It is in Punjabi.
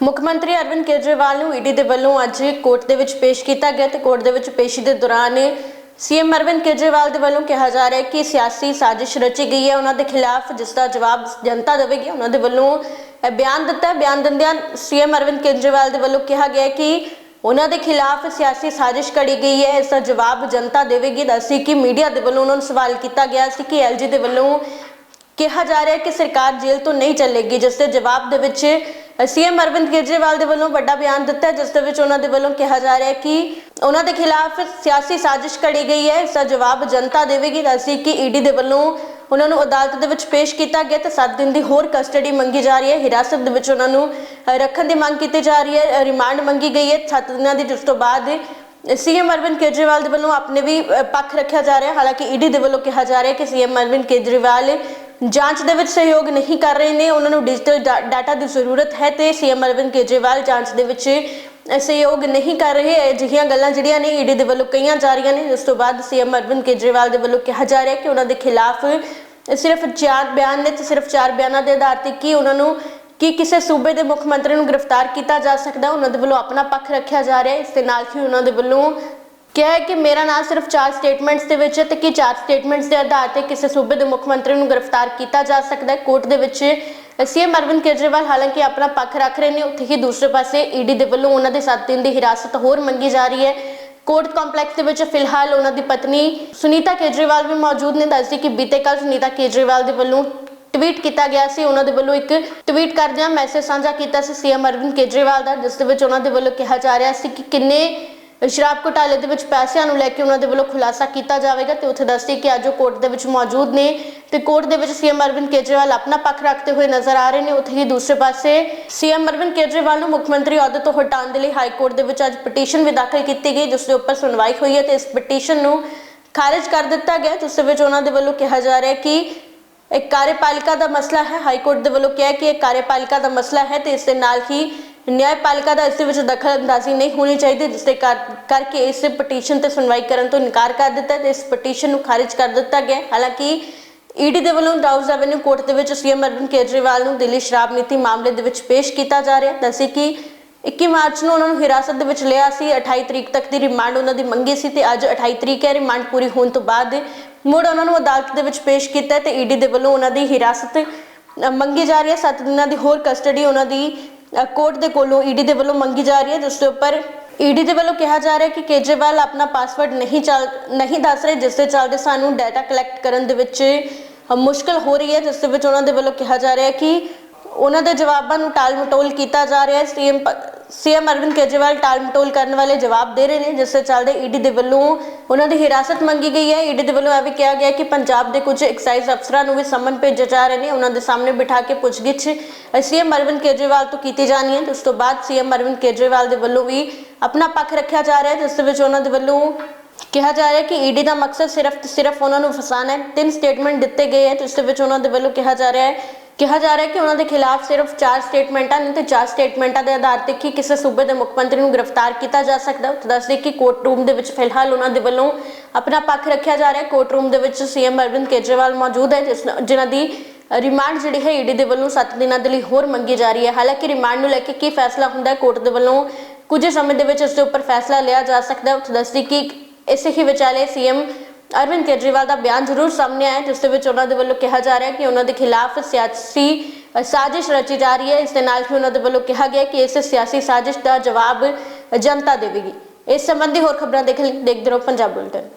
ਮੁੱਖ ਮੰਤਰੀ ਅਰਵਿੰਦ ਕੇਜਰੀਵਾਲ ਨੂੰ ਈਡੀ ਦੇ ਵੱਲੋਂ ਅੱਜ ਕੋਰਟ ਦੇ ਵਿੱਚ ਪੇਸ਼ ਕੀਤਾ ਗਿਆ ਤੇ ਕੋਰਟ ਦੇ ਵਿੱਚ ਪੇਸ਼ੀ ਦੇ ਦੌਰਾਨ ਸੀਐਮ ਅਰਵਿੰਦ ਕੇਜਰੀਵਾਲ ਦੇ ਵੱਲੋਂ ਕਿਹਾ ਜਾ ਰਿਹਾ ਹੈ ਕਿ ਸਿਆਸੀ ਸਾਜ਼ਿਸ਼ ਰਚੀ ਗਈ ਹੈ, ਉਹਨਾਂ ਦੇ ਖਿਲਾਫ ਜਿਸ ਦਾ ਜਵਾਬ ਜਨਤਾ ਦੇਵੇਗੀ, ਉਹਨਾਂ ਦੇ ਵੱਲੋਂ ਇਹ ਬਿਆਨ ਦਿੱਤਾ ਬਿਆਨ ਦਿੰਦਿਆਂ ਸੀਐਮ ਅਰਵਿੰਦ ਕੇਜਰੀਵਾਲ ਦੇ ਵੱਲੋਂ ਕਿਹਾ ਗਿਆ ਕਿ ਉਹਨਾਂ ਦੇ ਖਿਲਾਫ ਸਿਆਸੀ ਸਾਜ਼ਿਸ਼ ਕੜੀ ਗਈ ਹੈ, ਇਸ ਦਾ ਜਵਾਬ ਜਨਤਾ ਦੇਵੇਗੀ। ਦੱਸੀ ਕਿ ਮੀਡੀਆ ਦੇ ਵੱਲੋਂ ਉਹਨਾਂ ਨੂੰ ਸਵਾਲ ਕੀਤਾ ਗਿਆ ਸੀ ਕਿ ਐਲਜੀ ਦੇ ਵੱਲੋਂ ਕਿਹਾ ਜਾ ਰਿਹਾ ਹੈ ਕਿ ਸਰਕਾਰ ਜੇਲ੍ਹ ਤੋਂ ਨਹੀਂ ਚੱਲੇਗੀ, ਜਿਸ ਦੇ ਜਵਾਬ ਦੇ ਵਿੱਚ ਸੀਐਮ ਅਰਵਿੰਦ ਕੇਜਰੀਵਾਲ ਦੇ ਵੱਲੋਂ ਵੱਡਾ ਬਿਆਨ ਦਿੱਤਾ ਜਿਸ ਦੇ ਵਿੱਚ ਉਹਨਾਂ ਦੇ ਵੱਲੋਂ ਕਿਹਾ ਜਾ ਰਿਹਾ ਹੈ ਕਿ ਉਹਨਾਂ ਦੇ ਖਿਲਾਫ ਸਿਆਸੀ ਸਾਜ਼ਿਸ਼ ਕੜੀ ਗਈ ਹੈ। ਇਸ ਦਾ ਜਵਾਬ ਜਨਤਾ ਦੇਵੇਗੀ। ਦੱਸੀ ਕਿ ਈਡੀ ਦੇ ਵੱਲੋਂ ਉਹਨਾਂ ਨੂੰ ਅਦਾਲਤ ਦੇ ਵਿੱਚ ਪੇਸ਼ ਕੀਤਾ ਗਿਆ ਤੇ 7 ਦਿਨ ਦੀ ਹੋਰ ਕਸਟਡੀ ਮੰਗੀ ਜਾ ਰਹੀ ਹੈ। ਹਿਰਾਸਤ ਦੇ ਵਿੱਚ ਉਹਨਾਂ ਨੂੰ ਰੱਖਣ ਦੀ ਮੰਗ ਕੀਤੀ ਜਾ ਰਹੀ ਹੈ। ਰਿਮਾਂਡ ਮੰਗੀ ਗਈ ਹੈ। 7 ਦਿਨਾਂ ਦੀ ਜਿਸ ਤੋਂ ਬਾਅਦ ਸੀਐਮ ਅਰਵਿੰਦ ਕੇਜਰੀਵਾਲ ਦੇ ਵੱਲੋਂ ਆਪਣੇ ਵੀ ਪੱਖ ਰੱਖਿਆ ਜਾ ਰਿਹਾ ਹੈ। ਹਾਲਾਂਕਿ ਈਡੀ ਦੇ ਵੱਲੋਂ ਕਿਹਾ ਜਾ ਰਿਹਾ ਹੈ ਕਿ ਸੀਐਮ ਅਰਵਿੰਦ ਕੇਜਰੀਵਾਲ ਜਾਂਚ ਦੇ ਵਿੱਚ ਸਹਿਯੋਗ ਨਹੀਂ ਕਰ ਰਹੇ ਨੇ। ਉਹਨਾਂ ਨੂੰ ਡਿਜੀਟਲ ਡਾਟਾ ਦੀ ਜ਼ਰੂਰਤ ਹੈ ਤੇ ਸੀਐਮ ਅਰਵਿੰਦ ਕੇਜਰੀਵਾਲ ਜਾਂਚ ਦੇ ਵਿੱਚ ਸਹਿਯੋਗ ਨਹੀਂ ਕਰ ਰਹੇ। ਅਜਿਹੀਆਂ ਗੱਲਾਂ ਜਿਹੜੀਆਂ ਨੇ ਈਡੀ ਦੇ ਵੱਲੋਂ ਕਹੀਆਂ ਜਾ ਰਹੀਆਂ ਨੇ ਜਿਸ ਤੋਂ ਬਾਅਦ ਸੀਐਮ ਅਰਵਿੰਦ ਕੇਜਰੀਵਾਲ ਦੇ ਵੱਲੋਂ ਕਿਹਾ ਜਾ ਰਿਹਾ ਕਿ ਉਹਨਾਂ ਦੇ ਖਿਲਾਫ ਸਿਰਫ ਚਾਰ ਬਿਆਨ ਨੇ ਤੇ ਸਿਰਫ ਚਾਰ ਬਿਆਨਾਂ ਦੇ ਆਧਾਰ ਤੇ ਕੀ ਉਹਨਾਂ ਨੂੰ, ਕਿ ਕਿਸੇ ਸੂਬੇ ਦੇ ਮੁੱਖ ਮੰਤਰੀ ਨੂੰ ਗ੍ਰਿਫਤਾਰ ਕੀਤਾ ਜਾ ਸਕਦਾ। ਉਹਨਾਂ ਦੇ ਵੱਲੋਂ ਆਪਣਾ ਪੱਖ ਰੱਖਿਆ ਜਾ ਰਿਹਾ। ਇਸ ਦੇ ਨਾਲ ਹੀ ਉਹਨਾਂ ਦੇ ਵੱਲੋਂ ਕਿਹਾ ਹੈ ਕਿ ਮੇਰਾ ਨਾਮ ਸਿਰਫ ਚਾਰ ਸਟੇਟਮੈਂਟਸ ਦੇ ਵਿੱਚ ਹੈ ਤੇ ਕਿ ਚਾਰ ਸਟੇਟਮੈਂਟਸ ਦੇ ਆਧਾਰ ਤੇ ਕਿਸੇ ਸੂਬੇ ਦੇ ਮੁੱਖ ਮੰਤਰੀ ਨੂੰ ਗ੍ਰਿਫਤਾਰ ਕੀਤਾ ਜਾ ਸਕਦਾ ਹੈ? ਕੋਰਟ ਦੇ ਵਿੱਚ ਸੀਐਮ ਅਰਵਿੰਦ ਕੇਜਰੀਵਾਲ ਹਾਲਾਂਕਿ ਆਪਣਾ ਪੱਖ ਰੱਖ ਰਹੇ ਨੇ, ਉੱਥੇ ਹੀ ਦੂਸਰੇ ਪਾਸੇ ਈਡੀ ਦੇ ਵੱਲੋਂ ਉਹਨਾਂ ਦੇ 7 ਦਿਨ ਦੀ ਹਿਰਾਸਤ ਹੋਰ ਮੰਗੀ ਜਾ ਰਹੀ ਹੈ। ਕੋਰਟ ਕੰਪਲੈਕਸ ਦੇ ਵਿੱਚ ਫਿਲਹਾਲ ਉਹਨਾਂ ਦੀ ਪਤਨੀ ਸੁਨੀਤਾ ਕੇਜਰੀਵਾਲ ਵੀ ਮੌਜੂਦ ਨੇ। ਦੱਸਦੀ ਕਿ ਬੀਤੇ ਕੱਲ ਸੁਨੀਤਾ ਕੇਜਰੀਵਾਲ ਦੇ ਵੱਲੋਂ ਟਵੀਟ ਕੀਤਾ ਗਿਆ ਸੀ। ਉਹਨਾਂ ਦੇ ਵੱਲੋਂ ਇੱਕ ਟਵੀਟ ਕਰਦਿਆਂ ਮੈਸੇਜ ਸਾਂਝਾ ਕੀਤਾ ਸੀ ਸੀਐਮ ਅਰਵਿੰਦ ਕੇਜਰੀਵਾਲ ਦਾ, ਜਿਸ ਦੇ ਵਿੱਚ ਉਹਨਾਂ ਦੇ ਵੱਲੋਂ ਕਿਹਾ ਜਾ ਰਿਹਾ ਸੀ ਕਿ ਕਿੰਨੇ ਸ਼ਰਾਬ ਘੁਟਾਲੇ ਦੇ ਵਿੱਚ ਪੈਸਿਆਂ ਨੂੰ ਲੈ ਕੇ ਉਹਨਾਂ ਦੇ ਵੱਲੋਂ ਖੁਲਾਸਾ ਕੀਤਾ ਜਾਵੇਗਾ ਤੇ ਉੱਥੇ ਦੱਸਦੀ ਕਿ ਅੱਜ ਉਹ ਕੋਰਟ ਦੇ ਵਿੱਚ ਮੌਜੂਦ ਨੇ ਤੇ ਕੋਰਟ ਦੇ ਵਿੱਚ ਸੀਐਮ ਅਰਵਿੰਦ ਕੇਜਰੀਵਾਲ ਆਪਣਾ ਪੱਖ ਰੱਖਦੇ ਹੋਏ ਨਜ਼ਰ ਆ ਰਹੇ ਨੇ। ਉੱਥੇ ਹੀ ਦੂਸਰੇ ਪਾਸੇ ਸੀਐਮ ਅਰਵਿੰਦ ਕੇਜਰੀਵਾਲ ਨੂੰ ਮੁੱਖ ਮੰਤਰੀ ਅਹੁਦੇ ਤੋਂ ਹਟਾਉਣ ਦੇ ਲਈ ਹਾਈ ਕੋਰਟ ਦੇ ਵਿੱਚ ਅੱਜ ਪਟੀਸ਼ਨ ਵੀ ਦਾਖਲ ਕੀਤੀ ਗਈ, ਜਿਸ ਦੇ ਉੱਪਰ ਸੁਣਵਾਈ ਹੋਈ ਹੈ ਤੇ ਇਸ ਪਟੀਸ਼ਨ ਨੂੰ ਖਾਰਜ ਕਰ ਦਿੱਤਾ ਗਿਆ। ਜਿਸ ਦੇ ਵਿੱਚ ਉਹਨਾਂ ਦੇ ਵੱਲੋਂ ਕਿਹਾ ਜਾ ਰਿਹਾ ਹੈ ਕਿ ਇੱਕ ਕਾਰਜਪਾਲਿਕਾ ਦਾ ਮਸਲਾ ਹੈ। ਹਾਈ ਕੋਰਟ ਦੇ ਵੱਲੋਂ ਕਿਹਾ ਕਿ ਇਹ ਕਾਰਜਪਾਲਿਕਾ ਦਾ ਮਸਲਾ ਹੈ ਤੇ ਇਸ ਦੇ ਨਾਲ ਹੀ ਨਿਆਂਪਾਲਿਕਾ ਦਾ ਇਸ ਦੇ ਵਿੱਚ ਦਖਲਅੰਦਾਜ਼ੀ ਨਹੀਂ ਹੋਣੀ ਚਾਹੀਦੀ ਜਿਸ ਦੇ ਕਰ- ਕਰਕੇ ਇਸ ਪਟੀਸ਼ਨ ਤੇ ਸੁਣਵਾਈ ਕਰਨ ਤੋਂ ਇਨਕਾਰ ਕਰ ਦਿੱਤਾ ਤੇ ਇਸ ਪਟੀਸ਼ਨ ਨੂੰ ਖਾਰਜ ਕਰ ਦਿੱਤਾ ਗਿਆ ਹਾਲਾਂਕਿ ਈਡੀ ਦੇ ਵੱਲੋਂ ਡਾਊਸ ਐਵਨਿਊ ਕੋਰਟ ਦੇ ਵਿੱਚ ਸੀਐਮ ਅਰਵਿੰਦ ਕੇਜਰੀਵਾਲ ਨੂੰ ਦਿੱਲੀ ਸ਼ਰਾਬ ਨੀਤੀ ਮਾਮਲੇ ਦੇ ਵਿੱਚ ਪੇਸ਼ ਕੀਤਾ ਜਾ ਰਿਹਾ ਹੈ ਦੱਸੇ ਕਿ 21 ਮਾਰਚ ਨੂੰ ਉਹਨਾਂ ਨੂੰ ਹਿਰਾਸਤ ਦੇ ਵਿੱਚ ਲਿਆ ਸੀ 28 ਤਰੀਕ ਤੱਕ ਦੀ ਰਿਮਾਂਡ ਉਹਨਾਂ ਦੀ ਮੰਗੀ ਸੀ ਤੇ ਅੱਜ 28 ਤਰੀਕ ਹੈ ਰਿਮਾਂਡ ਪੂਰੀ ਹੋਣ ਤੋਂ ਬਾਅਦ ਮੁੜ ਉਹਨਾਂ ਨੂੰ ਅਦਾਲਤ ਦੇ ਵਿੱਚ ਪੇਸ਼ ਕੀਤਾ ਹੈ ਤੇ ਈਡੀ ਦੇ ਵੱਲੋਂ ਉਹਨਾਂ ਦੀ ਹਿਰਾਸਤ ਮੰਗੀ ਜਾ ਰਹੀ ਹੈ 7 ਦਿਨਾਂ ਦੀ ਹੋਰ ਕਸਟਡੀ ਉਹਨਾਂ ਦੀ ਕੋਰਟ ਦੇ ਕੋਲੋਂ ਈਡੀ ਦੇ ਵੱਲੋਂ ਮੰਗੀ ਜਾ ਰਹੀ ਹੈ ਜਿਸ ਦੇ ਉੱਪਰ ਈਡੀ ਦੇ ਵੱਲੋਂ ਕਿਹਾ ਜਾ ਰਿਹਾ ਹੈ ਕਿ ਕੇਜਰੀਵਾਲ ਆਪਣਾ ਪਾਸਵਰਡ ਨਹੀਂ ਚੱਲ ਨਹੀਂ ਦੱਸ ਰਹੇ ਜਿਸ ਦੇ ਚੱਲਦੇ ਸਾਨੂੰ ਡਾਟਾ ਕਲੈਕਟ ਕਰਨ ਦੇ ਵਿੱਚ ਅ, ਮੁਸ਼ਕਲ ਹੋ ਰਹੀ ਹੈ ਜਿਸ ਦੇ ਵਿੱਚ ਉਹਨਾਂ ਦੇ ਵੱਲੋਂ ਕਿਹਾ ਜਾ ਰਿਹਾ ਹੈ ਕਿ ਉਹਨਾਂ ਦੇ ਜਵਾਬਾਂ ਨੂੰ ਟਾਲ ਮਟੋਲ ਕੀਤਾ ਜਾ ਰਿਹਾ ਹੈ ਸੀਐਮ ਸੀਐਮ ਅਰਵਿੰਦ ਕੇਜਰੀਵਾਲ ਟਾਲ ਕਰਨ ਵਾਲੇ ਜਵਾਬ ਦੇ ਰਹੇ ਨੇ, ਜਿਸ ਦੇ ਚੱਲਦੇ ਈਡੀ ਦੇ ਵੱਲੋਂ ਉਹਨਾਂ ਦੀ ਹਿਰਾਸਤ ਮੰਗੀ ਗਈ ਹੈ। ਈਡੀ ਦੇ ਵੱਲੋਂ ਇਹ ਵੀ ਕਿਹਾ ਗਿਆ ਕਿ ਪੰਜਾਬ ਦੇ ਕੁਝ ਐਕਸਾਈਜ਼ ਅਫਸਰਾਂ ਨੂੰ ਵੀ ਸੰਮਨ ਭੇਜੇ ਜਾ ਰਹੇ ਨੇ। ਉਹਨਾਂ ਦੇ ਸਾਹਮਣੇ ਬਿਠਾ ਕੇ ਪੁੱਛਗਿੱਛ ਸੀਐਮ ਅਰਵਿੰਦ ਕੇਜਰੀਵਾਲ ਤੋਂ ਕੀਤੀ ਜਾਣੀ ਹੈ। ਉਸ ਤੋਂ ਬਾਅਦ ਸੀਐਮ ਅਰਵਿੰਦ ਕੇਜਰੀਵਾਲ ਦੇ ਵੱਲੋਂ ਵੀ ਆਪਣਾ ਪੱਖ ਰੱਖਿਆ ਜਾ ਰਿਹਾ ਹੈ, ਜਿਸ ਦੇ ਵਿੱਚ ਉਹਨਾਂ ਦੇ ਵੱਲੋਂ ਕਿਹਾ ਜਾ ਰਿਹਾ ਹੈ ਕਿ ਈਡੀ ਦਾ ਮਕਸਦ ਸਿਰਫ ਸਿਰਫ ਉਹਨਾਂ ਨੂੰ ਫਸਾਣਾ ਹੈ। ਤਿੰਨ ਸਟੇਟਮੈਂਟ ਦਿੱਤੇ ਗਏ ਹੈ, ਜਿਸ ਦੇ ਵਿੱਚ ਉਹਨਾਂ ਦੇ ਵੱਲੋਂ ਕਿਹਾ ਜਾ ਰਿਹਾ ਹੈ ਕਿਹਾ ਜਾ ਰਿਹਾ ਕਿ ਉਹਨਾਂ ਦੇ ਖਿਲਾਫ ਸਿਰਫ ਚਾਰ ਸਟੇਟਮੈਂਟਾਂ ਨੇ ਤੇ ਚਾਰ ਸਟੇਟਮੈਂਟਾਂ ਦੇ ਆਧਾਰ ਤੇ ਕਿ ਕਿਸੇ ਸੂਬੇ ਦੇ ਮੁੱਖ ਮੰਤਰੀ ਨੂੰ ਗ੍ਰਿਫਤਾਰ ਕੀਤਾ ਜਾ ਸਕਦਾ ਹੈ। ਦੱਸਦੇ ਕਿ ਕੋਰਟ ਰੂਮ ਦੇ ਵਿੱਚ ਫਿਲਹਾਲ ਉਹਨਾਂ ਦੇ ਵੱਲੋਂ ਆਪਣਾ ਪੱਖ ਰੱਖਿਆ ਜਾ ਰਿਹਾ ਹੈ। ਕੋਰਟ ਰੂਮ ਦੇ ਵਿੱਚ ਸੀਐਮ ਅਰਵਿੰਦ ਕੇਜਰੀਵਾਲ ਮੌਜੂਦ ਹੈ ਜਿਨ੍ਹਾਂ ਦੀ ਰਿਮਾਂਡ ਜਿਹੜੀ ਹੈ ਈਡੀ ਦੇ ਵੱਲੋਂ 7 ਦਿਨਾਂ ਦੇ ਲਈ ਹੋਰ ਮੰਗੀ ਜਾ ਰਹੀ ਹੈ। ਹਾਲਾਂਕਿ ਰਿਮਾਂਡ ਨੂੰ ਲੈ ਕੇ ਕੀ ਫੈਸਲਾ ਹੁੰਦਾ ਹੈ ਕੋਰਟ ਦੇ ਵੱਲੋਂ ਕੁਝ ਸਮੇਂ ਦੇ ਵਿੱਚ ਇਸ ਦੇ ਉੱਪਰ ਫੈਸਲਾ ਲਿਆ ਜਾ ਸਕਦਾ ਹੈ। ਉੱਥੇ ਕਿ ਇਸੇ ਹੀ ਵਿਚਾਲੇ ਸੀਐਮ ਅਰਵਿੰਦ ਕੇਜਰੀਵਾਲ ਦਾ ਬਿਆਨ ਜ਼ਰੂਰ ਸਾਹਮਣੇ ਆਇਆ ਜਿਸ ਦੇ ਵਿੱਚ ਉਹਨਾਂ ਦੇ ਵੱਲੋਂ ਕਿਹਾ ਜਾ ਰਿਹਾ ਹੈ ਕਿ ਉਹਨਾਂ ਦੇ ਖਿਲਾਫ ਸਿਆਸੀ ਸਾਜ਼ਿਸ਼ ਰਚੀ ਜਾ ਰਹੀ ਹੈ। ਇਸ ਦੇ ਨਾਲ ਹੀ ਉਹਨਾਂ ਦੇ ਵੱਲੋਂ ਕਿਹਾ ਗਿਆ ਕਿ ਇਸ ਸਿਆਸੀ ਸਾਜ਼ਿਸ਼ ਦਾ ਜਵਾਬ ਜਨਤਾ ਦੇਵੇਗੀ। ਇਸ ਸੰਬੰਧੀ ਹੋਰ ਖਬਰਾਂ ਦੇਖਣ ਲਈ ਦੇਖਦੇ ਰਹੋ ਪੰਜਾਬ ਬੁਲੇਟਿਨ।